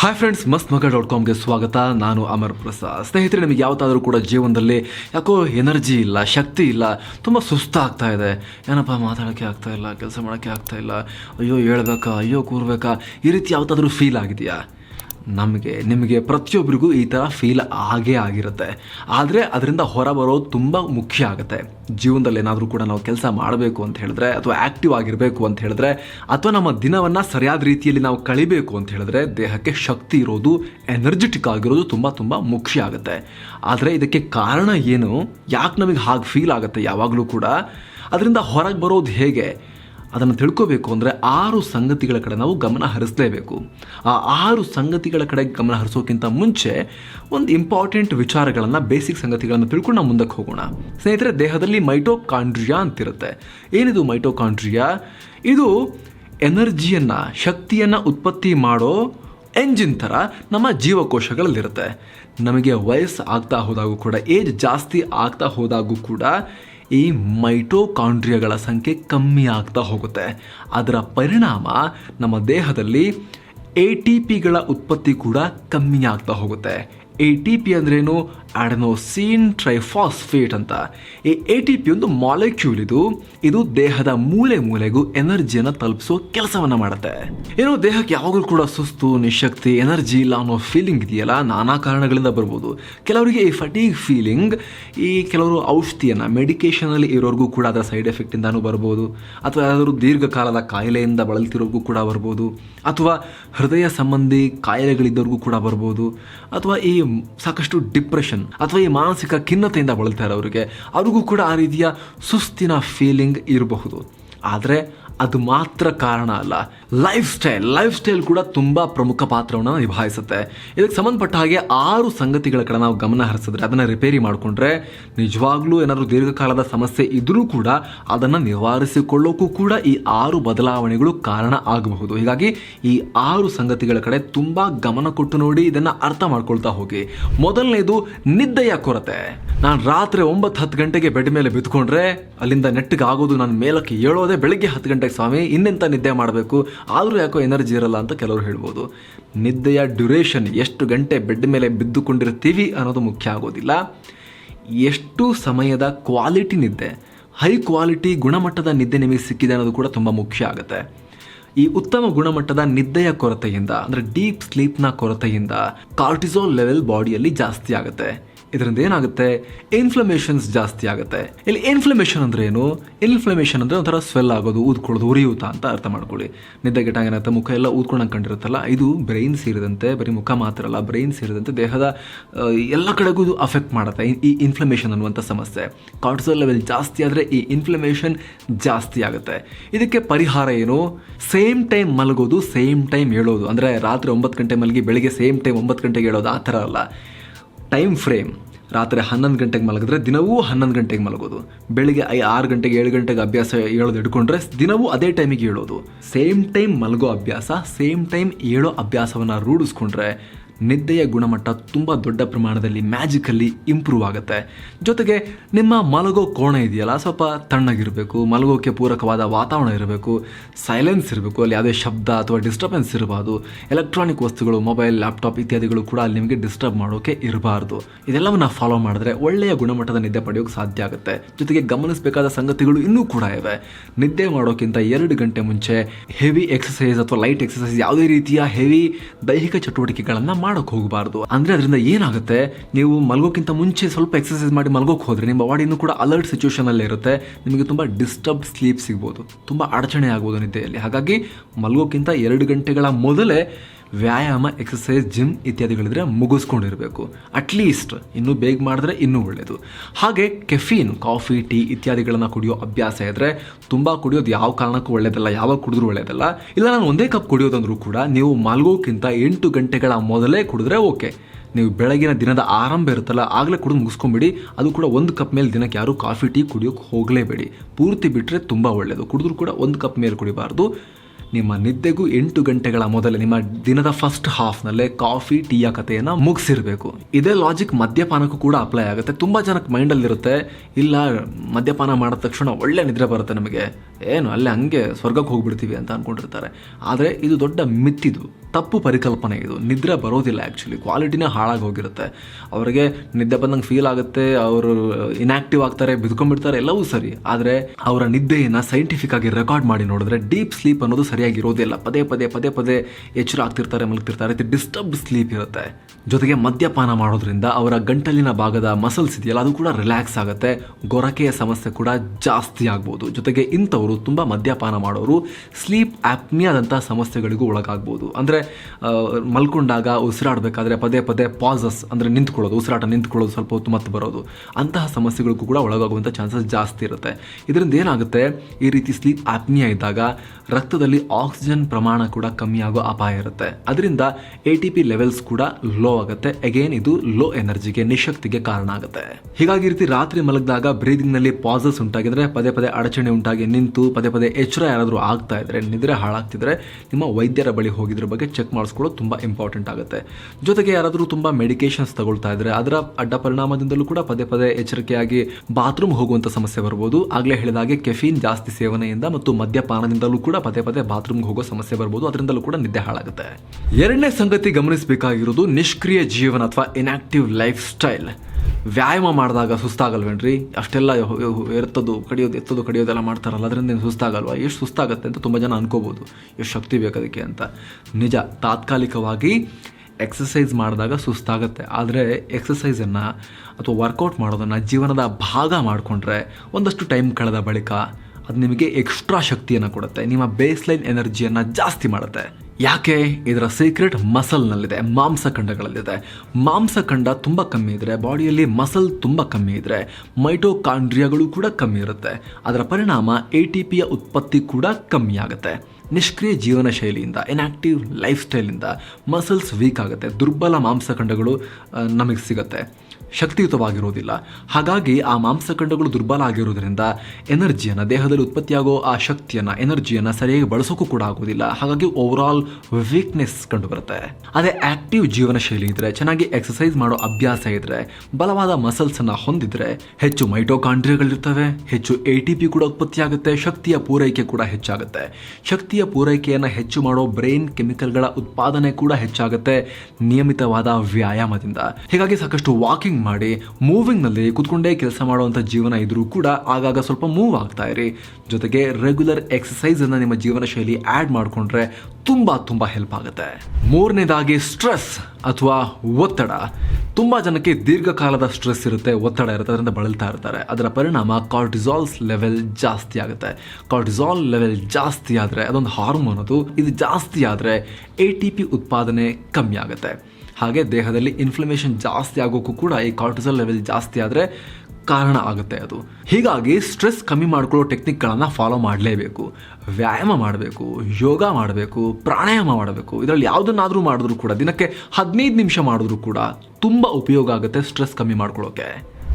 Hi friends ಮಸ್ತ್ ಮಗ dot ಕಾಮ್ಗೆ ಸ್ವಾಗತ. ನಾನು ಅಮರ್ ಪ್ರಸಾದ್. ಸ್ನೇಹಿತರೆ, ನಿಮಗೆ ಯಾವತ್ತಾದರೂ ಕೂಡ ಜೀವನದಲ್ಲಿ ಯಾಕೋ ಎನರ್ಜಿ ಇಲ್ಲ, ಶಕ್ತಿ ಇಲ್ಲ, ತುಂಬ ಸುಸ್ತಾಗ್ತಾ ಇದೆ. ಏನಪ್ಪ ಮಾತಾಡೋಕ್ಕೆ ಆಗ್ತಾ ಇಲ್ಲ, ಕೆಲಸ ಮಾಡೋಕ್ಕೆ ಆಗ್ತಾ ಇಲ್ಲ. ಅಯ್ಯೋ, ಹೇಳ್ಬೇಕಾ, ಅಯ್ಯೋ, ಕೂರ್ಬೇಕಾ? ಈ ರೀತಿ ಯಾವತ್ತಾದರೂ ಫೀಲ್ ಆಗಿದೆಯಾ? ನಮಗೆ, ನಿಮಗೆ ಪ್ರತಿಯೊಬ್ಬರಿಗೂ ಈ ಥರ ಫೀಲ್ ಆಗೇ ಆಗಿರುತ್ತೆ. ಆದರೆ ಅದರಿಂದ ಹೊರ ಬರೋದು ತುಂಬ ಮುಖ್ಯ ಆಗುತ್ತೆ. ಜೀವನದಲ್ಲಿ ಏನಾದರೂ ಕೂಡ ನಾವು ಕೆಲಸ ಮಾಡಬೇಕು ಅಂತ ಹೇಳಿದ್ರೆ, ಅಥವಾ ಆ್ಯಕ್ಟಿವ್ ಆಗಿರಬೇಕು ಅಂತ ಹೇಳಿದ್ರೆ, ಅಥವಾ ನಮ್ಮ ದಿನವನ್ನು ಸರಿಯಾದ ರೀತಿಯಲ್ಲಿ ನಾವು ಕಳಿಬೇಕು ಅಂತ ಹೇಳಿದ್ರೆ, ದೇಹಕ್ಕೆ ಶಕ್ತಿ ಇರೋದು ಎನರ್ಜೆಟಿಕ್ ಆಗಿರೋದು ತುಂಬ ತುಂಬ ಮುಖ್ಯ ಆಗುತ್ತೆ. ಆದರೆ ಇದಕ್ಕೆ ಕಾರಣ ಏನು? ಯಾಕೆ ನಮಗೆ ಹಾಗೆ ಫೀಲ್ ಆಗುತ್ತೆ ಯಾವಾಗಲೂ ಕೂಡ? ಅದರಿಂದ ಹೊರಗೆ ಬರೋದು ಹೇಗೆ? ಅದನ್ನು ತಿಳ್ಕೋಬೇಕು ಅಂದರೆ ಆರು ಸಂಗತಿಗಳ ಕಡೆ ನಾವು ಗಮನ ಹರಿಸಲೇಬೇಕು. ಆ ಆರು ಸಂಗತಿಗಳ ಕಡೆ ಗಮನ ಹರಿಸೋಕ್ಕಿಂತ ಮುಂಚೆ ಒಂದು ಇಂಪಾರ್ಟೆಂಟ್ ವಿಚಾರಗಳನ್ನು ಬೇಸಿಕ್ ಸಂಗತಿಗಳನ್ನು ತಿಳ್ಕೊಂಡು ನಾವು ಮುಂದಕ್ಕೆ ಹೋಗೋಣ. ಸ್ನೇಹಿತರೆ, ದೇಹದಲ್ಲಿ ಮೈಟೋಕಾಂಡ್ರಿಯಾ ಅಂತಿರುತ್ತೆ. ಏನಿದು ಮೈಟೋಕಾಂಡ್ರಿಯಾ ಇದು ಎನರ್ಜಿಯನ್ನು, ಶಕ್ತಿಯನ್ನು ಉತ್ಪತ್ತಿ ಮಾಡೋ ಎಂಜಿನ್ ಥರ ನಮ್ಮ ಜೀವಕೋಶಗಳಲ್ಲಿರುತ್ತೆ. ನಮಗೆ ವಯಸ್ಸು ಆಗ್ತಾ ಹೋದಾಗೂ ಕೂಡ ಏಜ್ ಜಾಸ್ತಿ ಆಗ್ತಾ ಹೋದಾಗೂ ಕೂಡ ಈ ಮೈಟೋಕಾಂಡ್ರಿಯಗಳ ಸಂಖ್ಯೆ ಕಮ್ಮಿ ಆಗ್ತಾ ಹೋಗುತ್ತೆ. ಅದರ ಪರಿಣಾಮ ನಮ್ಮ ದೇಹದಲ್ಲಿ ಎ ಟಿ ಪಿಗಳ ಉತ್ಪತ್ತಿ ಕೂಡ ಕಮ್ಮಿ ಆಗ್ತಾ ಹೋಗುತ್ತೆ. ಎ ಟಿ ಪಿ ಅಂದ್ರೇನು? ಆಡನೋಸೀನ್ ಟ್ರೈಫಾಸ್ಫೇಟ್ ಅಂತ. ಈ ಎ ಟಿ ಪಿ ಒಂದು ಮಾಲಿಕ್ಯೂಲ್ ಇದು. ಇದು ದೇಹದ ಮೂಲೆ ಮೂಲೆಗೂ ಎನರ್ಜಿಯನ್ನು ತಲುಪಿಸೋ ಕೆಲಸವನ್ನು ಮಾಡುತ್ತೆ. ಏನೋ ದೇಹಕ್ಕೆ ಯಾವಾಗಲೂ ಕೂಡ ಸುಸ್ತು, ನಿಶಕ್ತಿ, ಎನರ್ಜಿ ಇಲ್ಲ ಅನ್ನೋ ಫೀಲಿಂಗ್ ಇದೆಯಲ್ಲ, ನಾನಾ ಕಾರಣಗಳಿಂದ ಬರ್ಬೋದು. ಕೆಲವರಿಗೆ ಈ ಫಟೀಗ್ ಫೀಲಿಂಗ್ ಈ ಕೆಲವರು ಔಷಧಿಯನ್ನು ಮೆಡಿಕೇಷನಲ್ಲಿ ಇರೋರಿಗೂ ಕೂಡ ಅದರ ಸೈಡ್ ಎಫೆಕ್ಟಿಂದನೂ ಬರ್ಬೋದು. ಅಥವಾ ಯಾರಾದರೂ ದೀರ್ಘಕಾಲದ ಕಾಯಿಲೆಯಿಂದ ಬಳಲ್ತಿರೋರ್ಗೂ ಕೂಡ ಬರ್ಬೋದು. ಅಥವಾ ಹೃದಯ ಸಂಬಂಧಿ ಕಾಯಿಲೆಗಳಿದ್ದವ್ರಿಗೂ ಕೂಡ ಬರ್ಬೋದು. ಅಥವಾ ಈ ಸಾಕಷ್ಟು ಡಿಪ್ರೆಷನ್ ಅಥವಾ ಈ ಮಾನಸಿಕ ಖಿನ್ನತೆಯಿಂದ ಬಳಲ್ತಾ ಅವರಿಗೆ ಅವ್ರಿಗೂ ಕೂಡ ಆ ರೀತಿಯ ಸುಸ್ತಿನ ಫೀಲಿಂಗ್ ಇರಬಹುದು. ಆದರೆ ಅದು ಮಾತ್ರ ಕಾರಣ ಅಲ್ಲ. ಲೈಫ್ ಸ್ಟೈಲ್ ಲೈಫ್ ಸ್ಟೈಲ್ ಕೂಡ ತುಂಬ ಪ್ರಮುಖ ಪಾತ್ರವನ್ನು ನಿಭಾಯಿಸುತ್ತೆ. ಇದಕ್ಕೆ ಸಂಬಂಧಪಟ್ಟ ಹಾಗೆ ಆರು ಸಂಗತಿಗಳ ಕಡೆ ನಾವು ಗಮನ ಹರಿಸಿದ್ರೆ ಅದನ್ನು ರಿಪೇರಿ ಮಾಡಿಕೊಂಡ್ರೆ ನಿಜವಾಗ್ಲೂ ಏನಾದರೂ ದೀರ್ಘಕಾಲದ ಸಮಸ್ಯೆ ಇದ್ರೂ ಕೂಡ ಅದನ್ನು ನಿವಾರಿಸಿಕೊಳ್ಳೋಕ್ಕೂ ಕೂಡ ಈ ಆರು ಬದಲಾವಣೆಗಳು ಕಾರಣ ಆಗಬಹುದು. ಹೀಗಾಗಿ ಈ ಆರು ಸಂಗತಿಗಳ ಕಡೆ ತುಂಬ ಗಮನ ಕೊಟ್ಟು ನೋಡಿ ಇದನ್ನು ಅರ್ಥ ಮಾಡ್ಕೊಳ್ತಾ ಹೋಗಿ. ಮೊದಲನೇದು ನಿದ್ದೆಯ ಕೊರತೆ. ನಾನು ರಾತ್ರಿ ಒಂಬತ್ತು ಹತ್ತು ಗಂಟೆಗೆ ಬೆಡ್ ಮೇಲೆ ಬಿದ್ದುಕೊಂಡ್ರೆ ಅಲ್ಲಿಂದ ನೆಟ್ಟಿಗೆ ಆಗೋದು ನಾನು ಮೇಲಕ್ಕೆ ಹೇಳೋದೇ ಬೆಳಗ್ಗೆ ಹತ್ತು ಗಂಟೆಗೆ ಸ್ವಾಮಿ ಇನ್ನೆಂಥ ನಿದ್ದೆ ಮಾಡಬೇಕು? ಆದರೂ ಯಾಕೋ ಎನರ್ಜಿ ಇರಲ್ಲ ಅಂತ ಕೆಲವರು ಹೇಳ್ಬೋದು. ನಿದ್ದೆಯ ಡ್ಯುರೇಷನ್, ಎಷ್ಟು ಗಂಟೆ ಬೆಡ್ ಮೇಲೆ ಬಿದ್ದುಕೊಂಡಿರ್ತೀವಿ ಅನ್ನೋದು ಮುಖ್ಯ ಆಗೋದಿಲ್ಲ. ಎಷ್ಟು ಸಮಯದ ಕ್ವಾಲಿಟಿ ನಿದ್ದೆ, ಹೈ ಕ್ವಾಲಿಟಿ ಗುಣಮಟ್ಟದ ನಿದ್ದೆ ನಿಮಗೆ ಸಿಕ್ಕಿದೆ ಅನ್ನೋದು ಕೂಡ ತುಂಬ ಮುಖ್ಯ ಆಗುತ್ತೆ. ಈ ಉತ್ತಮ ಗುಣಮಟ್ಟದ ನಿದ್ದೆಯ ಕೊರತೆಯಿಂದ, ಅಂದರೆ ಡೀಪ್ ಸ್ಲೀಪ್ನ ಕೊರತೆಯಿಂದ, ಕಾರ್ಟಿಸೋಲ್ ಲೆವೆಲ್ ಬಾಡಿಯಲ್ಲಿ ಜಾಸ್ತಿ ಆಗುತ್ತೆ. ಇದರಿಂದ ಏನಾಗುತ್ತೆ? ಇನ್ಫ್ಲಮೇಷನ್ಸ್ ಜಾಸ್ತಿ ಆಗುತ್ತೆ. ಇಲ್ಲಿ ಇನ್ಫ್ಲಮೇಷನ್ ಅಂದ್ರೆ ಏನು? ಇನ್ಫ್ಲಮೇಷನ್ ಅಂದ್ರೆ ಒಂಥರ ಸ್ವೆಲ್ ಆಗೋದು, ಊದ್ಕೊಳ್ಳೋದು, ಉರಿಯೂತ ಅಂತ ಅರ್ಥ ಮಾಡ್ಕೊಳ್ಳಿ. ನಿದ್ದೆಗೆಟ್ಟಾಗ ಏನಾಗುತ್ತೆ? ಮುಖ ಎಲ್ಲ ಊದ್ಕೊಂಡಂಗೆ ಕಂಡಿರುತ್ತಲ್ಲ, ಇದು ಬ್ರೈನ್ ಸೇರಿದಂತೆ, ಬರೀ ಮುಖ ಮಾತ್ರ ಅಲ್ಲ ಬ್ರೈನ್ ಸೇರಿದಂತೆ ದೇಹದ ಎಲ್ಲ ಕಡೆಗೂ ಇದು ಅಫೆಕ್ಟ್ ಮಾಡುತ್ತೆ, ಈ- ಈ ಇನ್ಫ್ಲಮೇಷನ್ ಅನ್ನುವಂಥ ಸಮಸ್ಯೆ. ಕಾರ್ಟಿಸೋಲ್ ಲೆವೆಲ್ ಜಾಸ್ತಿ ಆದರೆ ಈ ಇನ್ಫ್ಲಮೇಷನ್ ಜಾಸ್ತಿ ಆಗುತ್ತೆ. ಇದಕ್ಕೆ ಪರಿಹಾರ ಏನು? ಸೇಮ್ ಟೈಮ್ ಮಲಗೋದು ಸೇಮ್ ಟೈಮ್ ಹೇಳೋದು ಅಂದರೆ ರಾತ್ರಿ ಒಂಬತ್ತು ಗಂಟೆ ಮಲಗಿ ಬೆಳಿಗ್ಗೆ ಸೇಮ್ ಟೈಮ್ ಒಂಬತ್ತು ಗಂಟೆಗೆ ಹೇಳೋದು ಆ ಥರ ಅಲ್ಲ. ಟೈಮ್ ಫ್ರೇಮ್ ರಾತ್ರಿ ಹನ್ನೊಂದು ಗಂಟೆಗೆ ಮಲಗಿದ್ರೆ ದಿನವೂ ಹನ್ನೊಂದು ಗಂಟೆಗೆ ಮಲಗೋದು. ಬೆಳಿಗ್ಗೆ ಐ ಆರು ಗಂಟೆಗೆ ಏಳು ಗಂಟೆಗೆ ಅಭ್ಯಾಸ ಹೇಳೋದು ಹಿಡ್ಕೊಂಡ್ರೆ ದಿನವೂ ಅದೇ ಟೈಮಿಗೆ ಹೇಳೋದು ಸೇಮ್ ಟೈಮ್ ಮಲಗೋ ಅಭ್ಯಾಸ, ಸೇಮ್ ಟೈಮ್ ಹೇಳೋ ಅಭ್ಯಾಸವನ್ನು ರೂಢಿಸ್ಕೊಂಡ್ರೆ ನಿದ್ದೆಯ ಗುಣಮಟ್ಟ ತುಂಬ ದೊಡ್ಡ ಪ್ರಮಾಣದಲ್ಲಿ ಮ್ಯಾಜಿಕಲ್ಲಿ ಇಂಪ್ರೂವ್ ಆಗುತ್ತೆ. ಜೊತೆಗೆ ನಿಮ್ಮ ಮಲಗೋ ಕೋಣ ಇದೆಯಲ್ಲ, ಸ್ವಲ್ಪ ತಣ್ಣಗಿರಬೇಕು ಮಲಗೋಕ್ಕೆ ಪೂರಕವಾದ ವಾತಾವರಣ ಇರಬೇಕು ಸೈಲೆನ್ಸ್ ಇರಬೇಕು, ಅಲ್ಲಿ ಯಾವುದೇ ಶಬ್ದ ಅಥವಾ ಡಿಸ್ಟರ್ಬೆನ್ಸ್ ಇರಬಾರ್ದು ಎಲೆಕ್ಟ್ರಾನಿಕ್ ವಸ್ತುಗಳು ಮೊಬೈಲ್ ಲ್ಯಾಪ್ಟಾಪ್ ಇತ್ಯಾದಿಗಳು ಕೂಡ ಅಲ್ಲಿ ನಿಮಗೆ ಡಿಸ್ಟರ್ಬ್ ಮಾಡೋಕೆ ಇರಬಾರ್ದು. ಇದೆಲ್ಲವನ್ನು ಫಾಲೋ ಮಾಡಿದ್ರೆ ಒಳ್ಳೆಯ ಗುಣಮಟ್ಟದ ನಿದ್ದೆ ಪಡೆಯೋಕೆ ಸಾಧ್ಯ ಆಗುತ್ತೆ. ಜೊತೆಗೆ ಗಮನಿಸಬೇಕಾದ ಸಂಗತಿಗಳು ಇನ್ನೂ ಕೂಡ ಇವೆ. ನಿದ್ದೆ ಮಾಡೋಕ್ಕಿಂತ ಎರಡು ಗಂಟೆ ಮುಂಚೆ ಹೆವಿ ಎಕ್ಸಸೈಸ್ ಅಥವಾ ಲೈಟ್ ಎಕ್ಸಸೈಸ್ ಯಾವುದೇ ರೀತಿಯ ಹೆವಿ ದೈಹಿಕ ಚಟುವಟಿಕೆಗಳನ್ನು ಮಾಡೋಕೆ ಹೋಗಬಾರ್ದು. ಅಂದ್ರೆ ಅದರಿಂದ ಏನಾಗುತ್ತೆ? ನೀವು ಮಲಗೋಕ್ಕಿಂತ ಮುಂಚೆ ಸ್ವಲ್ಪ ಎಕ್ಸಸೈಸ್ ಮಾಡಿ ಮಲಗೋಕೆ ಹೋದರೆ ನಿಮ್ಮ ಬಾಡಿ ಕೂಡ ಅಲರ್ಟ್ ಸಿಚುವೇಶನ್ ಅಲ್ಲೇ ಇರುತ್ತೆ. ನಿಮಗೆ ತುಂಬ ಡಿಸ್ಟರ್ಬ್ ಸ್ಲೀಪ್ ಸಿಗ್ಬೋದು. ತುಂಬ ಅಡಚಣೆ ಆಗ್ಬೋದು ನಿದ್ದೆಯಲ್ಲಿ. ಹಾಗಾಗಿ ಮಲಗೋಕ್ಕಿಂತ ಎರಡು ಗಂಟೆಗಳ ಮೊದಲೇ ವ್ಯಾಯಾಮ ಎಕ್ಸಸೈಸ್ ಜಿಮ್ ಇತ್ಯಾದಿಗಳಿದ್ರೆ ಮುಗಿಸ್ಕೊಂಡಿರಬೇಕು. ಅಟ್ಲೀಸ್ಟ್ ಇನ್ನೂ ಬೇಗ ಮಾಡಿದ್ರೆ ಇನ್ನೂ ಒಳ್ಳೆಯದು ಹಾಗೆ ಕೆಫೀನ್ ಕಾಫಿ ಟೀ ಇತ್ಯಾದಿಗಳನ್ನು ಕುಡಿಯೋ ಅಭ್ಯಾಸ ಇದ್ದರೆ ತುಂಬ ಕುಡಿಯೋದು ಯಾವ ಕಾರಣಕ್ಕೂ ಒಳ್ಳೆಯದಲ್ಲ ಯಾವಾಗ ಕುಡಿದ್ರೂ ಒಳ್ಳೆಯದಲ್ಲ ಇಲ್ಲ, ನಾನು ಒಂದೇ ಕಪ್ ಕುಡಿಯೋದಂದ್ರೂ ಕೂಡ ನೀವು ಮಲಗೋಕ್ಕಿಂತ ಎಂಟು ಗಂಟೆಗಳ ಮೊದಲೇ ಕುಡಿದ್ರೆ ಓಕೆ. ನೀವು ಬೆಳಗಿನ ದಿನದ ಆರಂಭ ಇರುತ್ತಲ್ಲ, ಆಗಲೇ ಕುಡಿದು ಮುಗಿಸ್ಕೊಂಬಿಡಿ. ಅದು ಕೂಡ ಒಂದು ಕಪ್ ಮೇಲೆ ದಿನಕ್ಕೆ ಯಾರು ಕಾಫಿ ಟೀ ಕುಡಿಯೋಕ್ಕೆ ಹೋಗಲೇಬೇಡಿ. ಪೂರ್ತಿ ಬಿಟ್ಟರೆ ತುಂಬ ಒಳ್ಳೆಯದು ಕುಡಿದ್ರೂ ಕೂಡ ಒಂದು ಕಪ್ ಮೇಲೆ ಕುಡಿಬಾರ್ದು. ನಿಮ್ಮ ನಿದ್ದೆಗೂ ಎಂಟು ಗಂಟೆಗಳ ಮೊದಲೇ ನಿಮ್ಮ ದಿನದ ಫಸ್ಟ್ ಹಾಫ್ನಲ್ಲೇ ಕಾಫಿ ಟೀಯ ಕಥೆಯನ್ನು ಮುಗಿಸಿರಬೇಕು. ಇದೇ ಲಾಜಿಕ್ ಮದ್ಯಪಾನಕ್ಕೂ ಕೂಡ ಅಪ್ಲೈ ಆಗುತ್ತೆ. ತುಂಬ ಜನಕ್ಕೆ ಮೈಂಡಲ್ಲಿರುತ್ತೆ ಇಲ್ಲ, ಮದ್ಯಪಾನ ಮಾಡಿದ ತಕ್ಷಣ ಒಳ್ಳೆ ನಿದ್ರೆ ಬರುತ್ತೆ ನಮಗೆ. ಏನು, ಅಲ್ಲೇ ಹಂಗೆ ಸ್ವರ್ಗಕ್ಕೆ ಹೋಗ್ಬಿಡ್ತೀವಿ ಅಂತ ಅಂದ್ಕೊಂಡಿರ್ತಾರೆ ಆದರೆ ಇದು ದೊಡ್ಡ ಮಿತ್ತಿದು. ತಪ್ಪು ಪರಿಕಲ್ಪನೆ ಇದು. ನಿದ್ರೆ ಬರೋದಿಲ್ಲ ಆ್ಯಕ್ಚುಲಿ ಕ್ವಾಲಿಟಿನೇ ಹಾಳಾಗಿ ಹೋಗಿರುತ್ತೆ. ಅವರಿಗೆ ನಿದ್ದೆ ಬಂದಂಗೆ ಫೀಲ್ ಆಗುತ್ತೆ, ಅವರು ಇನ್ಆಕ್ಟಿವ್ ಆಗ್ತಾರೆ, ಬಿದ್ಕೊಂಡ್ಬಿಡ್ತಾರೆ, ಎಲ್ಲವೂ ಸರಿ. ಆದರೆ ಅವರ ನಿದ್ದೆಯನ್ನು ಸೈಂಟಿಫಿಕ್ ಆಗಿ ರೆಕಾರ್ಡ್ ಮಾಡಿ ನೋಡಿದ್ರೆ ಡೀಪ್ ಸ್ಲೀಪ್ ಅನ್ನೋದು ಸರಿಯಾಗಿ ಇರೋದಿಲ್ಲ. ಪದೇ ಪದೇ ಪದೇ ಪದೇ ಎಚ್ಚರ ಆಗ್ತಿರ್ತಾರೆ, ಮಲಗ್ತಿರ್ತಾರೆ ಡಿಸ್ಟರ್ಬ್ ಸ್ಲೀಪ್ ಇರುತ್ತೆ. ಜೊತೆಗೆ ಮದ್ಯಪಾನ ಮಾಡೋದ್ರಿಂದ ಅವರ ಗಂಟಲಿನ ಭಾಗದ ಮಸಲ್ಸ್ ಇದೆಯಲ್ಲ, ಅದು ಕೂಡ ರಿಲ್ಯಾಕ್ಸ್ ಆಗುತ್ತೆ. ಗೊರಕೆಯ ಸಮಸ್ಯೆ ಕೂಡ ಜಾಸ್ತಿ ಆಗ್ಬೋದು. ಜೊತೆಗೆ ಇಂಥವರು ತುಂಬ ಮದ್ಯಪಾನ ಮಾಡೋರು ಸ್ಲೀಪ್ ಆ್ಯಪ್ನಿಯಾದಂಥ ಸಮಸ್ಯೆಗಳಿಗೂ ಒಳಗಾಗ್ಬೋದು. ಅಂದರೆ ಮಲ್ಕೊಂಡಾಗ ಉಸಿರಾಡಬೇಕಾದ್ರೆ ಪದೇ ಪದೇ ಪಾಸಸ್ ಅಂದರೆ ನಿಂತ್ಕೊಳ್ಳೋದು, ಉಸಿರಾಟ ನಿಂತ್ಕೊಳ್ಳೋದು ಸ್ವಲ್ಪ ಹೊತ್ತು ಮತ್ತೆ ಬರೋದು. ಅಂತಹ ಸಮಸ್ಯೆಗಳಿಗೂ ಕೂಡ ಒಳಗಾಗುವಂಥ ಚಾನ್ಸಸ್ ಜಾಸ್ತಿ ಇರುತ್ತೆ. ಇದರಿಂದ ಏನಾಗುತ್ತೆ? ಈ ರೀತಿ ಸ್ಲೀಪ್ ಆಪ್ನಿಯ ಇದ್ದಾಗ ರಕ್ತದಲ್ಲಿ ಆಕ್ಸಿಜನ್ ಪ್ರಮಾಣ ಕೂಡ ಕಮ್ಮಿ ಆಗೋ ಅಪಾಯ ಇರುತ್ತೆ. ಅದರಿಂದ ಎ ಟಿ ಪಿ ಲೆವೆಲ್ಸ್ ಕೂಡ ಲೋ ಆಗುತ್ತೆ. ಅಗೇನ್ ಇದು ಲೋ ಎನರ್ಜಿಗೆ ನಿಶಕ್ತಿಗೆ ಕಾರಣ ಆಗುತ್ತೆ. ಹೀಗಾಗಿ ರೀತಿ ರಾತ್ರಿ ಮಲಗಿದಾಗ ಬ್ರೀದಿಂಗ್ನಲ್ಲಿ ಪಾಸಸ್ ಉಂಟಾಗಿದ್ರೆ, ಪದೇ ಪದೇ ಅಡಚಣೆ ಉಂಟಾಗಿ ನಿಂತು, ಪದೇ ಪದೇ ಎಚ್ಚರ ಯಾರಾದರೂ ಆಗ್ತಾ ಇದ್ರೆ, ನಿದ್ರೆ ಹಾಳಾಗ್ತಿದ್ರೆ, ನಿಮ್ಮ ವೈದ್ಯರ ಬಳಿ ಹೋಗಿದ್ರ ಬಗ್ಗೆ ಚೆಕ್ ಮಾಡಿಸ್ಕೊಳ್ಳೋದು ತುಂಬಾ ಇಂಪಾರ್ಟೆಂಟ್ ಆಗುತ್ತೆ. ಜೊತೆಗೆ ಯಾರಾದರೂ ತುಂಬಾ ಮೆಡಿಕೇಶನ್ಸ್ ತಗೊಳ್ತಾ ಇದ್ದರೆ ಅದರ ಅಡ್ಡ ಪರಿಣಾಮದಿಂದಲೂ ಕೂಡ ಪದೇ ಪದೇ ಎಚ್ಚರಿಕೆಯಾಗಿ ಬಾತ್ರೂಮ್ ಹೋಗುವಂಥ ಸಮಸ್ಯೆ ಬರ್ಬೋದು. ಆಗ್ಲೇ ಹೇಳಿದಾಗೆ ಕೆಫೀನ್ ಜಾಸ್ತಿ ಸೇವನೆಯಿಂದ ಮತ್ತು ಮದ್ಯಪಾನದಿಂದಲೂ ಕೂಡ ಪದೇ ಪದೇ ಬಾತ್ರೂಮ್ಗೆ ಹೋಗೋ ಸಮಸ್ಯೆ ಬರ್ಬೋದು. ಅದರಿಂದಲೂ ಕೂಡ ನಿದ್ದೆ ಹಾಳಾಗುತ್ತೆ. ಎರಡನೇ ಸಂಗತಿ ಗಮನಿಸಬೇಕಾಗಿರೋದು ನಿಷ್ಕ್ರಿಯ ಜೀವನ ಅಥವಾ ಇನ್ಆಕ್ಟಿವ್ ಲೈಫ್ ಸ್ಟೈಲ್ ವ್ಯಾಯಾಮ ಮಾಡಿದಾಗ ಸುಸ್ತಾಗಲ್ವೇನ್ರಿ? ಅಷ್ಟೆಲ್ಲ ಎತ್ತೋದು ಕಡಿಯೋದು ಎತ್ತೋದು ಕಡಿಯೋದೆಲ್ಲ ಮಾಡ್ತಾರಲ್ಲ, ಅದರಿಂದ ಏನು ಸುಸ್ತಾಗಲ್ವಾ? ಎಷ್ಟು ಸುಸ್ತಾಗತ್ತೆ ಅಂತ ತುಂಬ ಜನ ಅನ್ಕೋಬೋದು. ಎಷ್ಟು ಶಕ್ತಿ ಬೇಕು ಅದಕ್ಕೆ ಅಂತ. ನಿಜ, ತಾತ್ಕಾಲಿಕವಾಗಿ ಎಕ್ಸಸೈಸ್ ಮಾಡಿದಾಗ ಸುಸ್ತಾಗತ್ತೆ. ಆದರೆ ಎಕ್ಸಸೈಸನ್ನು ಅಥವಾ ವರ್ಕೌಟ್ ಮಾಡೋದನ್ನು ಜೀವನದ ಭಾಗ ಮಾಡಿಕೊಂಡ್ರೆ ಒಂದಷ್ಟು ಟೈಮ್ ಕಳೆದ ಬಳಿಕ ಅದು ನಿಮಗೆ ಎಕ್ಸ್ಟ್ರಾ ಶಕ್ತಿಯನ್ನು ಕೊಡುತ್ತೆ. ನಿಮ್ಮ ಬೇಸ್ ಲೈನ್ ಎನರ್ಜಿಯನ್ನು ಜಾಸ್ತಿ ಮಾಡುತ್ತೆ. ಯಾಕೆ ಇದರ ಸೀಕ್ರೆಟ್ ಮಸಲ್ನಲ್ಲಿದೆ ಮಾಂಸಖಂಡಗಳಲ್ಲಿದೆ ಮಾಂಸಖಂಡ ತುಂಬ ಕಮ್ಮಿ ಇದ್ದರೆ ಬಾಡಿಯಲ್ಲಿ ಮಸಲ್ ತುಂಬ ಕಮ್ಮಿ ಇದ್ರೆ ಮೈಟೋಕಾಂಡ್ರಿಯಾಗಳು ಕೂಡ ಕಮ್ಮಿ ಇರುತ್ತೆ. ಅದರ ಪರಿಣಾಮ ಎ ಟಿ ಪಿಯ ಉತ್ಪತ್ತಿ ಕೂಡ ಕಮ್ಮಿ ಆಗುತ್ತೆ. ನಿಷ್ಕ್ರಿಯ ಜೀವನ ಶೈಲಿಯಿಂದ ಇನ್ಆಕ್ಟಿವ್ ಲೈಫ್ ಸ್ಟೈಲಿಂದ ಮಸಲ್ಸ್ ವೀಕ್ ಆಗುತ್ತೆ. ದುರ್ಬಲ ಮಾಂಸಖಂಡಗಳು ನಮಗೆ ಸಿಗುತ್ತೆ. ಶಕ್ತಿಯುತವಾಗಿರೋದಿಲ್ಲ ಹಾಗಾಗಿ ಆ ಮಾಂಸಖಂಡಗಳು ದುರ್ಬಲ ಆಗಿರುವುದರಿಂದ ಎನರ್ಜಿಯನ್ನು, ದೇಹದಲ್ಲಿ ಉತ್ಪತ್ತಿಯಾಗೋ ಆ ಶಕ್ತಿಯನ್ನು, ಎನರ್ಜಿಯನ್ನು ಸರಿಯಾಗಿ ಬಳಸೋಕ್ಕೂ ಕೂಡ ಆಗೋದಿಲ್ಲ ಹಾಗಾಗಿ ಓವರಾಲ್ ವೀಕ್ನೆಸ್ ಕಂಡುಬರುತ್ತೆ. ಅದೇ ಆಕ್ಟಿವ್ ಜೀವನ ಶೈಲಿ ಇದ್ರೆ, ಚೆನ್ನಾಗಿ ಎಕ್ಸಸೈಸ್ ಮಾಡೋ ಅಭ್ಯಾಸ ಇದ್ರೆ, ಬಲವಾದ ಮಸಲ್ಸ್ ಅನ್ನ ಹೊಂದಿದ್ರೆ ಹೆಚ್ಚು ಮೈಟೋಕಾಂಡ್ರಿಯಗಳಿರ್ತವೆ ಹೆಚ್ಚು ಎ ಟಿ ಪಿ ಕೂಡ ಉತ್ಪತ್ತಿಯಾಗುತ್ತೆ, ಶಕ್ತಿಯ ಪೂರೈಕೆ ಕೂಡ ಹೆಚ್ಚಾಗುತ್ತೆ. ಶಕ್ತಿಯ ಪೂರೈಕೆಯನ್ನು ಹೆಚ್ಚು ಮಾಡೋ ಬ್ರೈನ್ ಕೆಮಿಕಲ್ಗಳ ಉತ್ಪಾದನೆ ಕೂಡ ಹೆಚ್ಚಾಗುತ್ತೆ ನಿಯಮಿತವಾದ ವ್ಯಾಯಾಮದಿಂದ. ಹೀಗಾಗಿ ಸಾಕಷ್ಟು ವಾಕಿಂಗ್ ಮಾಡಿ ಮೂವಿಂಗ್ನಲ್ಲಿ ಕುತ್ಕೊಂಡೇ ಕೆಲಸ ಮಾಡುವಂಥ ಜೀವನ ಇದ್ರೂ ಕೂಡ ಆಗಾಗ ಸ್ವಲ್ಪ ಮೂವ್ ಆಗ್ತಾ ಇರಿ. ಜೊತೆಗೆ ರೆಗ್ಯುಲರ್ ಎಕ್ಸಸೈಸನ್ನು ನಿಮ್ಮ ಜೀವನ ಶೈಲಿ ಆ್ಯಡ್ ಮಾಡಿಕೊಂಡ್ರೆ ತುಂಬ ತುಂಬ ಹೆಲ್ಪ್ ಆಗುತ್ತೆ. ಮೂರನೇದಾಗಿ ಸ್ಟ್ರೆಸ್ ಅಥವಾ ಒತ್ತಡ. ತುಂಬ ಜನಕ್ಕೆ ದೀರ್ಘಕಾಲದ ಸ್ಟ್ರೆಸ್ ಇರುತ್ತೆ, ಒತ್ತಡ ಇರುತ್ತೆ, ಅದರಿಂದ ಬಳಲ್ತಾ ಇರ್ತಾರೆ. ಅದರ ಪರಿಣಾಮ ಕಾರ್ಟಿಸಾಲ್ಸ್ ಲೆವೆಲ್ ಜಾಸ್ತಿ ಆಗುತ್ತೆ. ಕಾರ್ಟಿಸಾಲ್ ಲೆವೆಲ್ ಜಾಸ್ತಿ ಆದರೆ ಅದೊಂದು ಹಾರ್ಮೋನ್ ಅದು. ಇದು ಜಾಸ್ತಿ ಆದರೆ ಎ ಟಿ ಪಿ ಉತ್ಪಾದನೆ ಕಮ್ಮಿ ಆಗುತ್ತೆ. ಹಾಗೆ ದೇಹದಲ್ಲಿ ಇನ್ಫ್ಲಮೇಷನ್ ಜಾಸ್ತಿ ಆಗೋಕ್ಕೂ ಕೂಡ ಈ ಕಾರ್ಟಿಸಲ್ ಲೆವೆಲ್ ಜಾಸ್ತಿ ಆದರೆ ಕಾರಣ ಆಗುತ್ತೆ ಅದು. ಹೀಗಾಗಿ ಸ್ಟ್ರೆಸ್ ಕಮ್ಮಿ ಮಾಡ್ಕೊಳ್ಳೋ ಟೆಕ್ನಿಕ್ಗಳನ್ನು ಫಾಲೋ ಮಾಡಲೇಬೇಕು. ವ್ಯಾಯಾಮ ಮಾಡಬೇಕು, ಯೋಗ ಮಾಡಬೇಕು, ಪ್ರಾಣಾಯಾಮ ಮಾಡಬೇಕು. ಇದರಲ್ಲಿ ಯಾವುದನ್ನಾದರೂ ಮಾಡಿದ್ರು ಕೂಡ, ದಿನಕ್ಕೆ ಹದಿನೈದು ನಿಮಿಷ ಮಾಡಿದ್ರು ಕೂಡ ತುಂಬ ಉಪಯೋಗ ಆಗುತ್ತೆ ಸ್ಟ್ರೆಸ್ ಕಮ್ಮಿ ಮಾಡ್ಕೊಳ್ಳೋಕೆ.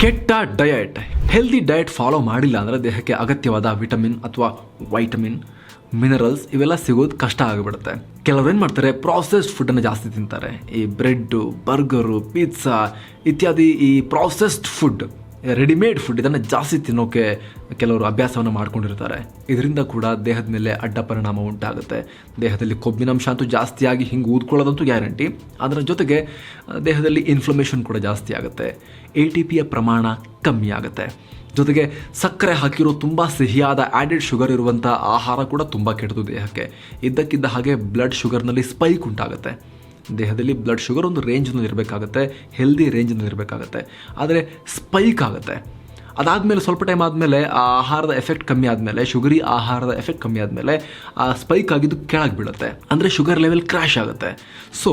ಕೆಟ್ಟ ಡಯಟ್ ಹೆಲ್ದಿ ಡಯಟ್ ಫಾಲೋ ಮಾಡಿಲ್ಲ ಅಂದರೆ ದೇಹಕ್ಕೆ ಅಗತ್ಯವಾದ ವಿಟಮಿನ್ ಅಥವಾ ವೈಟಮಿನ್ ಮಿನರಲ್ಸ್ ಇವೆಲ್ಲ ಸಿಗೋದು ಕಷ್ಟ ಆಗಿಬಿಡುತ್ತೆ. ಕೆಲವ್ರು ಏನು ಮಾಡ್ತಾರೆ ಪ್ರಾಸೆಸ್ಡ್ ಫುಡ್ಡನ್ನು ಜಾಸ್ತಿ ತಿಂತಾರೆ. ಈ ಬ್ರೆಡ್ಡು, ಬರ್ಗರು ಪಿಜ್ಜಾ ಇತ್ಯಾದಿ ಈ ಪ್ರಾಸೆಸ್ಡ್ ಫುಡ್ ರೆಡಿಮೇಡ್ ಫುಡ್ ಇದನ್ನು ಜಾಸ್ತಿ ತಿನ್ನೋಕೆ ಕೆಲವರು ಅಭ್ಯಾಸವನ್ನು ಮಾಡ್ಕೊಂಡಿರ್ತಾರೆ. ಇದರಿಂದ ಕೂಡ ದೇಹದ ಮೇಲೆ ಅಡ್ಡ ಪರಿಣಾಮ ಉಂಟಾಗುತ್ತೆ. ದೇಹದಲ್ಲಿ ಕೊಬ್ಬಿನಂಶ ಅಂತೂ ಜಾಸ್ತಿಯಾಗಿ ಹಿಂಗೆ ಊದ್ಕೊಳ್ಳೋದಂತೂ ಗ್ಯಾರಂಟಿ. ಅದರ ಜೊತೆಗೆ, ದೇಹದಲ್ಲಿ ಇನ್ಫ್ಲಮೇಷನ್ ಕೂಡ ಜಾಸ್ತಿ ಆಗುತ್ತೆ. ಎ ಟಿ ಪಿಯ ಪ್ರಮಾಣ ಕಮ್ಮಿ ಆಗುತ್ತೆ. ಜೊತೆಗೆ ಸಕ್ಕರೆ ಹಾಕಿರೋ ತುಂಬ ಸಿಹಿಯಾದ ಆ್ಯಡೆಡ್ ಶುಗರ್ ಇರುವಂಥ ಆಹಾರ ಕೂಡ ತುಂಬ ಕೆಟ್ಟದು ದೇಹಕ್ಕೆ. ಇದ್ದಕ್ಕಿದ್ದ ಹಾಗೆ ಬ್ಲಡ್ ಶುಗರ್ನಲ್ಲಿ ಸ್ಪೈಕ್ ಉಂಟಾಗುತ್ತೆ. ದೇಹದಲ್ಲಿ ಬ್ಲಡ್ ಶುಗರ್ ಒಂದು ರೇಂಜ್ನಲ್ಲಿ ಇರಬೇಕಾಗತ್ತೆ ಹೆಲ್ದಿ ರೇಂಜ್ನಲ್ಲಿ ಇರಬೇಕಾಗತ್ತೆ ಆದರೆ ಸ್ಪೈಕ್ ಆಗುತ್ತೆ. ಅದಾದಮೇಲೆ ಸ್ವಲ್ಪ ಟೈಮ್ ಆದಮೇಲೆ ಆ ಆಹಾರದ ಎಫೆಕ್ಟ್ ಕಮ್ಮಿ ಆದಮೇಲೆ ಶುಗರಿ ಆಹಾರದ ಎಫೆಕ್ಟ್ ಕಮ್ಮಿ ಆದಮೇಲೆ, ಆ ಸ್ಪೈಕ್ ಆಗಿದ್ದು ಕೆಳಗೆ ಬೀಳುತ್ತೆ. ಅಂದರೆ ಶುಗರ್ ಲೆವೆಲ್ ಕ್ರ್ಯಾಶ್ ಆಗುತ್ತೆ. ಸೊ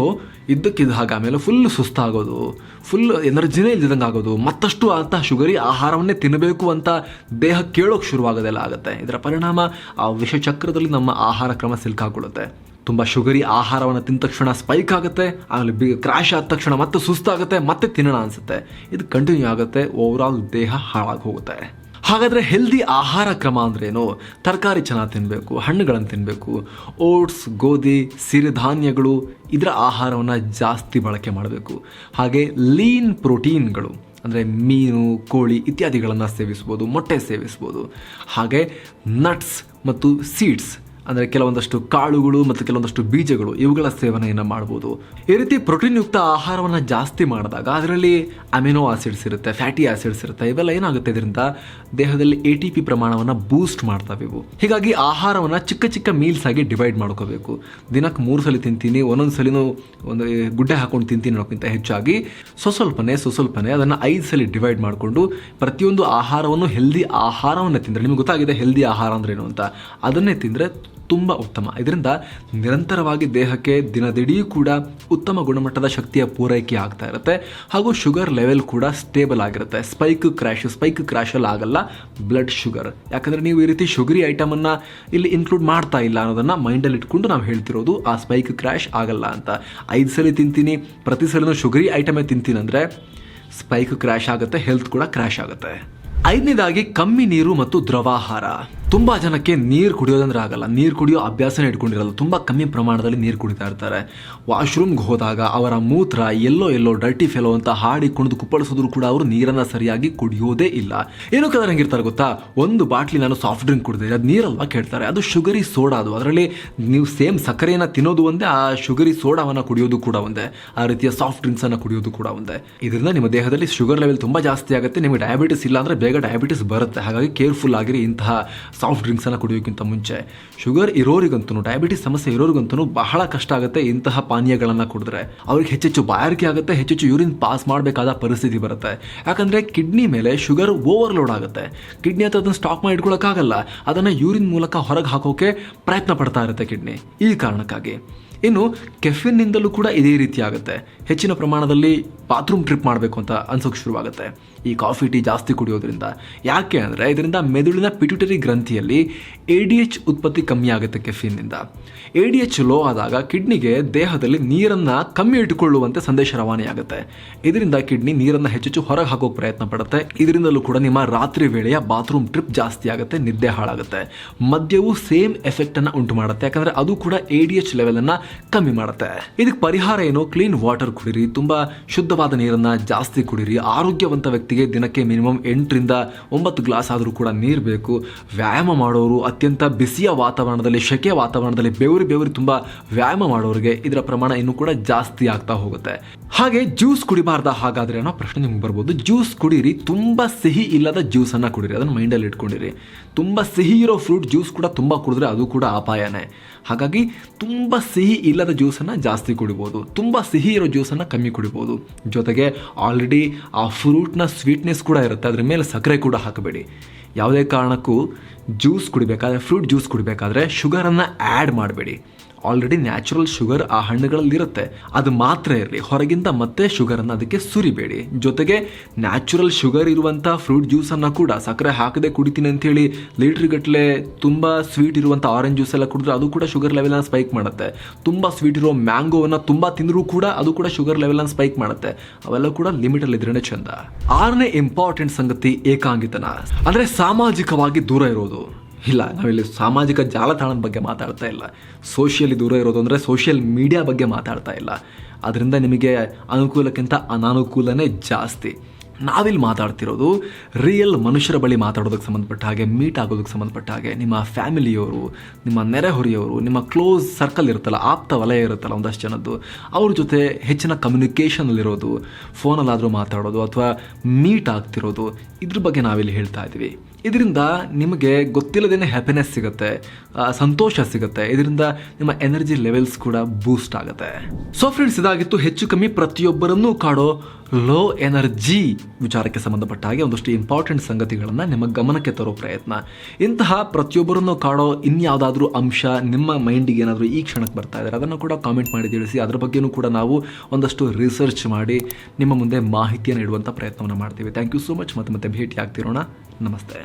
ಇದ್ದಕ್ಕಿದ್ದ ಹಾಗೆ ಆಮೇಲೆ ಫುಲ್ ಸುಸ್ತಾಗೋದು ಫುಲ್ ಎನರ್ಜಿನೇ ಇಲ್ದಿದಂಗೆ ಆಗೋದು, ಮತ್ತಷ್ಟು ಅಂತ ಶುಗರಿ ಆಹಾರವನ್ನೇ ತಿನ್ನಬೇಕು ಅಂತ ದೇಹ ಕೇಳೋಕೆ ಶುರುವಾಗೋದೆಲ್ಲ ಆಗುತ್ತೆ. ಇದರ ಪರಿಣಾಮ ಆ ವಿಷಚಕ್ರದಲ್ಲಿ ನಮ್ಮ ಆಹಾರ ಕ್ರಮ ಸಿಲ್ಕಾಕೊಳ್ಳುತ್ತೆ ತುಂಬ ಶುಗರಿ ಆಹಾರವನ್ನು ತಿಂದ ತಕ್ಷಣ ಸ್ಪೈಕ್ ಆಗುತ್ತೆ, ಆಮೇಲೆ ಬಿ ಕ್ರ್ಯಾಶ್ ಆದ ತಕ್ಷಣ ಮತ್ತೆ ಸುಸ್ತಾಗುತ್ತೆ, ಮತ್ತೆ ತಿನ್ನೋಣ ಅನಿಸುತ್ತೆ. ಇದು ಕಂಟಿನ್ಯೂ ಆಗುತ್ತೆ ಓವರಾಲ್ ದೇಹ ಹಾಳಾಗಿ ಹೋಗುತ್ತೆ. ಹಾಗಾದರೆ ಹೆಲ್ದಿ ಆಹಾರ ಕ್ರಮ ಅಂದ್ರೇನು? ತರಕಾರಿ ಚೆನ್ನಾಗಿ ತಿನ್ನಬೇಕು ಹಣ್ಣುಗಳನ್ನು ತಿನ್ನಬೇಕು ಓಟ್ಸ್ ಗೋಧಿ ಸಿರಿಧಾನ್ಯಗಳು ಇದರ ಆಹಾರವನ್ನು ಜಾಸ್ತಿ ಬಳಕೆ ಮಾಡಬೇಕು. ಹಾಗೆ ಲೀನ್ ಪ್ರೋಟೀನ್ಗಳು, ಅಂದರೆ ಮೀನು, ಕೋಳಿ ಇತ್ಯಾದಿಗಳನ್ನು ಸೇವಿಸ್ಬೋದು, ಮೊಟ್ಟೆ ಸೇವಿಸ್ಬೋದು. ಹಾಗೆ ನಟ್ಸ್ ಮತ್ತು ಸೀಡ್ಸ್ ಅಂದರೆ ಕೆಲವೊಂದಷ್ಟು ಕಾಳುಗಳು ಮತ್ತು ಕೆಲವೊಂದಷ್ಟು ಬೀಜಗಳು, ಇವುಗಳ ಸೇವನೆಯನ್ನು ಮಾಡ್ಬೋದು. ಈ ರೀತಿ ಪ್ರೋಟೀನ್ ಯುಕ್ತ ಆಹಾರವನ್ನು ಜಾಸ್ತಿ ಮಾಡಿದಾಗ ಅದರಲ್ಲಿ ಅಮಿನೋ ಆಸಿಡ್ಸ್ ಇರುತ್ತೆ ಫ್ಯಾಟಿ ಆಸಿಡ್ಸ್ ಇರುತ್ತೆ, ಇವೆಲ್ಲ ಏನಾಗುತ್ತೆ ಇದರಿಂದ? ದೇಹದಲ್ಲಿ ಎ ಟಿ ಪಿ ಪ್ರಮಾಣವನ್ನು ಬೂಸ್ಟ್ ಮಾಡ್ತಾವೆ ಇವು. ಹೀಗಾಗಿ ಆಹಾರವನ್ನು ಚಿಕ್ಕ ಚಿಕ್ಕ ಮೀಲ್ಸ್ ಆಗಿ ಡಿವೈಡ್ ಮಾಡ್ಕೋಬೇಕು. ದಿನಕ್ಕೆ ಮೂರು ಸಲ ತಿಂತೀನಿ, ಒಂದೊಂದು ಸಲಿನೂ ಒಂದು ಗುಡ್ಡೆ ಹಾಕೊಂಡು ತಿಂತೀನಿ ಅನ್ನೋಕ್ಕಿಂತ ಹೆಚ್ಚಾಗಿ ಸ್ವಸ್ವಲ್ಪನೆ ಸ್ವಸ್ವಲ್ಪನೇ ಅದನ್ನು ಐದು ಸಲ ಡಿವೈಡ್ ಮಾಡಿಕೊಂಡು ಪ್ರತಿಯೊಂದು ಆಹಾರವನ್ನು ಹೆಲ್ದಿ ಆಹಾರವನ್ನು ತಿಂದರೆ, ನಿಮ್ಗೆ ಗೊತ್ತಾಗಿದೆ ಹೆಲ್ದಿ ಆಹಾರ ಅಂದ್ರೇನು ಅಂತ? ಅದನ್ನೇ ತಿಂದರೆ ತುಂಬ ಉತ್ತಮ. ಇದರಿಂದ ನಿರಂತರವಾಗಿ ದೇಹಕ್ಕೆ ದಿನದಿಡೀ ಕೂಡ ಉತ್ತಮ ಗುಣಮಟ್ಟದ ಶಕ್ತಿಯ ಪೂರೈಕೆ ಆಗ್ತಾ ಇರುತ್ತೆ. ಹಾಗೂ ಶುಗರ್ ಲೆವೆಲ್ ಕೂಡ ಸ್ಟೇಬಲ್ ಆಗಿರುತ್ತೆ. ಸ್ಪೈಕ್ ಕ್ರ್ಯಾಶ್, ಸ್ಪೈಕ್ ಕ್ರ್ಯಾಶಲ್ಲಿ ಆಗಲ್ಲ, ಬ್ಲಡ್ ಶುಗರ್. ಯಾಕಂದರೆ ನೀವು ಈ ರೀತಿ ಶುಗರಿ ಐಟಮನ್ನು ಇಲ್ಲಿ ಇನ್ಕ್ಲೂಡ್ ಮಾಡ್ತಾ ಇಲ್ಲ ಅನ್ನೋದನ್ನು ಮೈಂಡಲ್ಲಿ ಇಟ್ಕೊಂಡು ನಾವು ಹೇಳ್ತಿರೋದು, ಆ ಸ್ಪೈಕ್ ಕ್ರ್ಯಾಶ್ ಆಗಲ್ಲ ಅಂತ. ಐದು ಸಲ ತಿಂತೀನಿ, ಪ್ರತಿ ಸಲನೂ ಶುಗರಿ ಐಟಮೇ ತಿಂತೀನಿ ಅಂದರೆ ಸ್ಪೈಕ್ ಕ್ರ್ಯಾಶ್ ಆಗುತ್ತೆ, ಹೆಲ್ತ್ ಕೂಡ ಕ್ರ್ಯಾಶ್ ಆಗುತ್ತೆ. ಐದನೇದಾಗಿ ಕಮ್ಮಿ ನೀರು ಮತ್ತು ದ್ರವಾಹಾರ. ತುಂಬಾ ಜನಕ್ಕೆ ನೀರು ಕುಡಿಯೋದಂದ್ರೆ ಆಗಲ್ಲ. ನೀರು ಕುಡಿಯೋ ಅಭ್ಯಾಸನೇ ಇಟ್ಕೊಂಡಿರಲ್ಲ ತುಂಬ ಕಮ್ಮಿ ಪ್ರಮಾಣದಲ್ಲಿ ನೀರು ಕುಡಿತಾ ಇರ್ತಾರೆ. ವಾಶ್ರೂಮ್ಗೆ ಹೋದಾಗ ಅವರ ಮೂತ್ರ ಎಲ್ಲೋ ಎಲ್ಲೋ ಡರ್ಟಿ ಫೆಲೋ ಅಂತ ಹಾಡಿ ಕುಣಿದು ಕುಪ್ಪಳಿಸಿದ್ರು ಕೂಡ ಅವರು ನೀರನ್ನು ಸರಿಯಾಗಿ ಕುಡಿಯೋದೇ ಇಲ್ಲ. ಏನು ಕಲರ್ ಹೆಂಗಿರ್ತಾರೆ ಗೊತ್ತಾ? ಒಂದು ಬಾಟ್ಲಿ ನಾನು ಸಾಫ್ಟ್ ಡ್ರಿಂಕ್ ಕುಡಿದೆ ಅದು ನೀರಲ್ವಾ ಕೇಳ್ತಾರೆ. ಅದು ಶುಗರಿ ಸೋಡಾ ಅದು. ಅದರಲ್ಲಿ ನೀವು ಸೇಮ್ ಸಕ್ಕರೆಯನ್ನು ತಿನ್ನೋದು ಒಂದೇ, ಆ ಶುಗರಿ ಸೋಡಾವನ್ನು ಕುಡಿಯೋದು ಕೂಡ ಒಂದೇ. ಆ ರೀತಿಯ ಸಾಫ್ಟ್ ಡ್ರಿಂಕ್ಸನ್ನು ಕುಡಿಯೋದು ಕೂಡ ಒಂದೇ. ಇದರಿಂದ ನಿಮ್ಮ ದೇಹದಲ್ಲಿ ಶುಗರ್ ಲೆವೆಲ್ ತುಂಬ ಜಾಸ್ತಿ ಆಗುತ್ತೆ. ನಿಮಗೆ ಡಯಾಬಿಟಿಸ್ ಇಲ್ಲ ಅಂದರೆ ಬೇಗ ಡಯಾಬಿಟಿಸ್ ಬರುತ್ತೆ. ಹಾಗಾಗಿ ಕೇರ್ಫುಲ್ ಆಗಿರಿ ಇಂತಹ ಸಾಫ್ಟ್ ಡ್ರಿಂಕ್ಸನ್ನು ಕುಡಿಯೋಕ್ಕಿಂತ ಮುಂಚೆ ಶುಗರ್ ಇರೋರಿಗಂತೂ, ಡಯಾಬಿಟಿಸ್ ಸಮಸ್ಯೆ ಇರೋರಿಗಂತೂ ಬಹಳ ಕಷ್ಟ ಆಗುತ್ತೆ ಇಂತಹ ಪಾನೀಯಗಳನ್ನು ಕುಡಿದ್ರೆ. ಅವ್ರಿಗೆ ಹೆಚ್ಚೆಚ್ಚು ಬಾಯಾರಿಕೆ ಆಗುತ್ತೆ, ಹೆಚ್ಚೆಚ್ಚು ಯೂರಿನ್ ಪಾಸ್ ಮಾಡಬೇಕಾದ ಪರಿಸ್ಥಿತಿ ಬರುತ್ತೆ. ಯಾಕಂದರೆ ಕಿಡ್ನಿ ಮೇಲೆ ಶುಗರ್ ಓವರ್ಲೋಡ್ ಆಗುತ್ತೆ. ಕಿಡ್ನಿ ಹತ್ರ ಅದನ್ನು ಸ್ಟಾಕ್ ಮಾಡಿ ಇಟ್ಕೊಳ್ಳೋಕ್ಕಾಗಲ್ಲ ಅದನ್ನು ಯೂರಿನ್ ಮೂಲಕ ಹೊರಗೆ ಹಾಕೋಕೆ ಪ್ರಯತ್ನ ಪಡ್ತಾ ಇರುತ್ತೆ ಕಿಡ್ನಿ, ಈ ಕಾರಣಕ್ಕಾಗಿ. ಇನ್ನು ಕೆಫಿನ್ನಿಂದಲೂ ಕೂಡ ಇದೇ ರೀತಿ ಆಗುತ್ತೆ. ಹೆಚ್ಚಿನ ಪ್ರಮಾಣದಲ್ಲಿ ಬಾತ್ರೂಮ್ ಟ್ರಿಪ್ ಮಾಡಬೇಕು ಅಂತ ಅನ್ಸೋಕೆ ಶುರುವಾಗುತ್ತೆ. ಈ ಕಾಫಿ ಟೀ ಜಾಸ್ತಿ ಕುಡಿಯೋದ್ರಿಂದ. ಯಾಕೆ ಅಂದರೆ ಇದರಿಂದ ಮೆದುಳಿನ ಪಿಟ್ಯುಟರಿ ಗ್ರಂಥಿಯಲ್ಲಿ ಎ ಡಿ ಎಚ್ ಉತ್ಪತ್ತಿ ಕಮ್ಮಿ ಆಗುತ್ತೆ ಕೆಫಿನ್ನಿಂದ ಎ ಡಿ ಎಚ್ ಲೋ ಆದಾಗ ಕಿಡ್ನಿಗೆ ದೇಹದಲ್ಲಿ ನೀರನ್ನು ಕಮ್ಮಿ ಇಟ್ಟುಕೊಳ್ಳುವಂತೆ ಸಂದೇಶ ರವಾನೆಯಾಗುತ್ತೆ. ಇದರಿಂದ ಕಿಡ್ನಿ ನೀರನ್ನು ಹೆಚ್ಚೆಚ್ಚು ಹೊರಗೆ ಹಾಕೋಕೆ ಪ್ರಯತ್ನ ಪಡುತ್ತೆ. ಇದರಿಂದಲೂ ಕೂಡ ನಿಮ್ಮ ರಾತ್ರಿ ವೇಳೆಯ ಬಾತ್ರೂಮ್ ಟ್ರಿಪ್ ಜಾಸ್ತಿ ಆಗುತ್ತೆ, ನಿದ್ದೆ ಹಾಳಾಗುತ್ತೆ. ಮದ್ಯವು ಸೇಮ್ ಎಫೆಕ್ಟ್ ಅನ್ನ ಉಂಟು ಮಾಡುತ್ತೆ ಯಾಕಂದ್ರೆ ಅದು ಕೂಡ ಎ ಡಿ ಎಚ್ ಲೆವೆಲ್ ಅನ್ನ ಕಮ್ಮಿ ಮಾಡುತ್ತೆ. ಇದಕ್ಕೆ ಪರಿಹಾರ ಏನು? ಕ್ಲೀನ್ ವಾಟರ್ ಕುಡಿರಿ, ತುಂಬಾ ಶುದ್ಧವಾದ ನೀರನ್ನ ಜಾಸ್ತಿ ಕುಡಿರಿ. ಆರೋಗ್ಯವಂತ ವ್ಯಕ್ತಿಗೆ ದಿನಕ್ಕೆ ಮಿನಿಮಮ್ ಎಂಟರಿಂದ ಒಂಬತ್ತು ಗ್ಲಾಸ್ ಆದರೂ ಕೂಡ ನೀರು ಬೇಕು. ವ್ಯಾಯಾಮ ಮಾಡೋರು ಅತ್ಯಂತ ಬಿಸಿಯ ವಾತಾವರಣದಲ್ಲಿ ಶೆಕೆಯ ವಾತಾವರಣದಲ್ಲಿ ಬೆವರಿ ಬೆವರಿ ತುಂಬಾ ವ್ಯಾಯಾಮ ಮಾಡೋರಿಗೆ ಇದರ ಪ್ರಮಾಣ ಇನ್ನೂ ಕೂಡ ಜಾಸ್ತಿ ಆಗ್ತಾ ಹೋಗುತ್ತೆ. ಹಾಗೆ ಜ್ಯೂಸ್ ಕುಡಿಬಾರ್ದ ಹಾಗಾದ್ರೆ ಅನ್ನೋ ಪ್ರಶ್ನೆ ನಿಮ್ಗೆ ಬರ್ಬೋದು. ಜ್ಯೂಸ್ ಕುಡೀರಿ, ತುಂಬಾ ಸಿಹಿ ಇಲ್ಲದ ಜ್ಯೂಸ್ ಅನ್ನ ಕುಡೀರಿ. ಅದನ್ನು ಮೈಂಡಲ್ಲಿ ಇಟ್ಕೊಂಡಿರಿ. ತುಂಬಾ ಸಿಹಿ ಇರೋ ಫ್ರೂಟ್ ಜ್ಯೂಸ್ ಕೂಡ ತುಂಬಾ ಕುಡಿದ್ರೆ ಅದು ಕೂಡ ಅಪಾಯನೇ. ಹಾಗಾಗಿ ತುಂಬ ಸಿಹಿ ಇಲ್ಲದ ಜ್ಯೂಸನ್ನು ಜಾಸ್ತಿ ಕುಡಿಬೋದು. ತುಂಬ ಸಿಹಿ ಇರೋ ಜ್ಯೂಸನ್ನು ಕಮ್ಮಿ ಕುಡಿಬೋದು. ಜೊತೆಗೆ ಆಲ್ರೆಡಿ ಆ ಫ್ರೂಟ್ನ ಸ್ವೀಟ್ನೆಸ್ ಕೂಡ ಇರುತ್ತೆ. ಅದ್ರ ಮೇಲೆ ಸಕ್ಕರೆ ಕೂಡ ಹಾಕಬೇಡಿ. ಯಾವುದೇ ಕಾರಣಕ್ಕೂ ಜ್ಯೂಸ್ ಕುಡಿಬೇಕಾದ್ರೆ ಫ್ರೂಟ್ ಜ್ಯೂಸ್ ಕುಡಿಬೇಕಾದ್ರೆ ಶುಗರನ್ನು ಆ್ಯಡ್ ಮಾಡಬೇಡಿ. ಆಲ್ರೆಡಿ ನ್ಯಾಚುರಲ್ ಶುಗರ್ ಆ ಹಣ್ಣುಗಳಲ್ಲಿರುತ್ತೆ ಅದು ಮಾತ್ರ ಇರಲಿ, ಹೊರಗಿಂದ ಮತ್ತೆ ಶುಗರನ್ನು ಅದಕ್ಕೆ ಸುರಿಬೇಡಿ. ಜೊತೆಗೆ ನ್ಯಾಚುರಲ್ ಶುಗರ್ ಇರುವಂಥ ಫ್ರೂಟ್ ಜ್ಯೂಸನ್ನು ಕೂಡ ಸಕ್ಕರೆ ಹಾಕದೆ ಕುಡಿತೀನಿ ಅಂತೇಳಿ ಲೀಟ್ರ್ಗಟ್ಟಲೆ ತುಂಬ ಸ್ವೀಟ್ ಇರುವಂಥ ಆರೆಂಜ್ ಜ್ಯೂಸ್ ಎಲ್ಲ ಕುಡಿದ್ರೆ ಅದು ಕೂಡ ಶುಗರ್ ಲೆವೆಲನ್ನು ಸ್ಪೈಕ್ ಮಾಡುತ್ತೆ. ತುಂಬ ಸ್ವೀಟ್ ಇರೋ ಮ್ಯಾಂಗೋವನ್ನು ತುಂಬ ತಿಂದರೂ ಕೂಡ ಅದು ಕೂಡ ಶುಗರ್ ಲೆವೆಲನ್ನು ಸ್ಪೈಕ್ ಮಾಡುತ್ತೆ. ಅವೆಲ್ಲ ಕೂಡ ಲಿಮಿಟಲ್ಲಿ ಇದ್ರೇ ಚಂದ. ಆರನೇ ಇಂಪಾರ್ಟೆಂಟ್ ಸಂಗತಿ ಏಕಾಂಗಿತನ. ಅಂದರೆ ಸಾಮಾಜಿಕವಾಗಿ ದೂರ ಇರೋದು. ಇಲ್ಲ, ನಾವಿಲ್ಲಿ ಸಾಮಾಜಿಕ ಜಾಲತಾಣದ ಬಗ್ಗೆ ಮಾತಾಡ್ತಾ ಇಲ್ಲ. ಸೋಷಿಯಲಿ ದೂರ ಇರೋದು ಅಂದರೆ ಸೋಷಿಯಲ್ ಮೀಡಿಯಾ ಬಗ್ಗೆ ಮಾತಾಡ್ತಾ ಇಲ್ಲ. ಅದರಿಂದ ನಿಮಗೆ ಅನುಕೂಲಕ್ಕಿಂತ ಅನಾನುಕೂಲನೇ ಜಾಸ್ತಿ. ನಾವಿಲ್ಲಿ ಮಾತಾಡ್ತಿರೋದು ರಿಯಲ್ ಮನುಷ್ಯರ ಬಳಿ ಮಾತಾಡೋದಕ್ಕೆ ಸಂಬಂಧಪಟ್ಟ ಹಾಗೆ ಮೀಟ್ ಆಗೋದಕ್ಕೆ ಸಂಬಂಧಪಟ್ಟ ಹಾಗೆ, ನಿಮ್ಮ ಫ್ಯಾಮಿಲಿಯವರು ನಿಮ್ಮ ನೆರೆಹೊರೆಯವರು, ನಿಮ್ಮ ಕ್ಲೋಸ್ ಸರ್ಕಲ್ ಇರುತ್ತಲ್ಲ, ಆಪ್ತ ವಲಯ ಇರುತ್ತಲ್ಲ ಒಂದಷ್ಟು ಜನದ್ದು, ಅವ್ರ ಜೊತೆ ಹೆಚ್ಚಿನ ಕಮ್ಯುನಿಕೇಷನಲ್ಲಿರೋದು ಫೋನಲ್ಲಾದರೂ ಮಾತಾಡೋದು ಅಥವಾ ಮೀಟ್ ಆಗ್ತಿರೋದು, ಇದ್ರ ಬಗ್ಗೆ ನಾವಿಲ್ಲಿ ಹೇಳ್ತಾ ಇದ್ದೀವಿ. ಇದರಿಂದ ನಿಮಗೆ ಗೊತ್ತಿಲ್ಲದೇನೆ ಹ್ಯಾಪಿನೆಸ್ ಸಿಗುತ್ತೆ ಸಂತೋಷ ಸಿಗುತ್ತೆ, ಇದರಿಂದ ನಿಮ್ಮ ಎನರ್ಜಿ ಲೆವೆಲ್ಸ್ ಕೂಡ ಬೂಸ್ಟ್ ಆಗುತ್ತೆ. ಸೊ ಫ್ರೆಂಡ್ಸ್ ಇದಾಗಿತ್ತು. ಹೆಚ್ಚು ಕಮ್ಮಿ ಪ್ರತಿಯೊಬ್ಬರನ್ನೂ ಕಾಡೋ ಲೋ ಎನರ್ಜಿ ವಿಚಾರಕ್ಕೆ ಸಂಬಂಧಪಟ್ಟ ಹಾಗೆ ಒಂದಷ್ಟು ಇಂಪಾರ್ಟೆಂಟ್ ಸಂಗತಿಗಳನ್ನು ನಿಮ್ಮ ಗಮನಕ್ಕೆ ತರೋ ಪ್ರಯತ್ನ. ಇಂತಹ ಪ್ರತಿಯೊಬ್ಬರನ್ನು ಕಾಡೋ ಇನ್ಯಾವುದಾದ್ರೂ ಅಂಶ ನಿಮ್ಮ ಮೈಂಡಿಗೆ ಏನಾದರೂ ಈ ಕ್ಷಣಕ್ಕೆ ಬರ್ತಾ ಇದ್ದಾರೆ ಅದನ್ನು ಕೂಡ ಕಾಮೆಂಟ್ ಮಾಡಿ ತಿಳಿಸಿ, ಅದರ ಬಗ್ಗೆಯೂ ಕೂಡ ನಾವು ಒಂದಷ್ಟು ರಿಸರ್ಚ್ ಮಾಡಿ ನಿಮ್ಮ ಮುಂದೆ ಮಾಹಿತಿಯನ್ನು ಇಡುವಂಥ ಪ್ರಯತ್ನವನ್ನು ಮಾಡ್ತೀವಿ. ಥ್ಯಾಂಕ್ ಯು ಸೋ ಮಚ್ ಮತ್ತೆ ಮತ್ತೆ ಭೇಟಿ ಆಗ್ತಿರೋಣ ನಮಸ್ತೆ.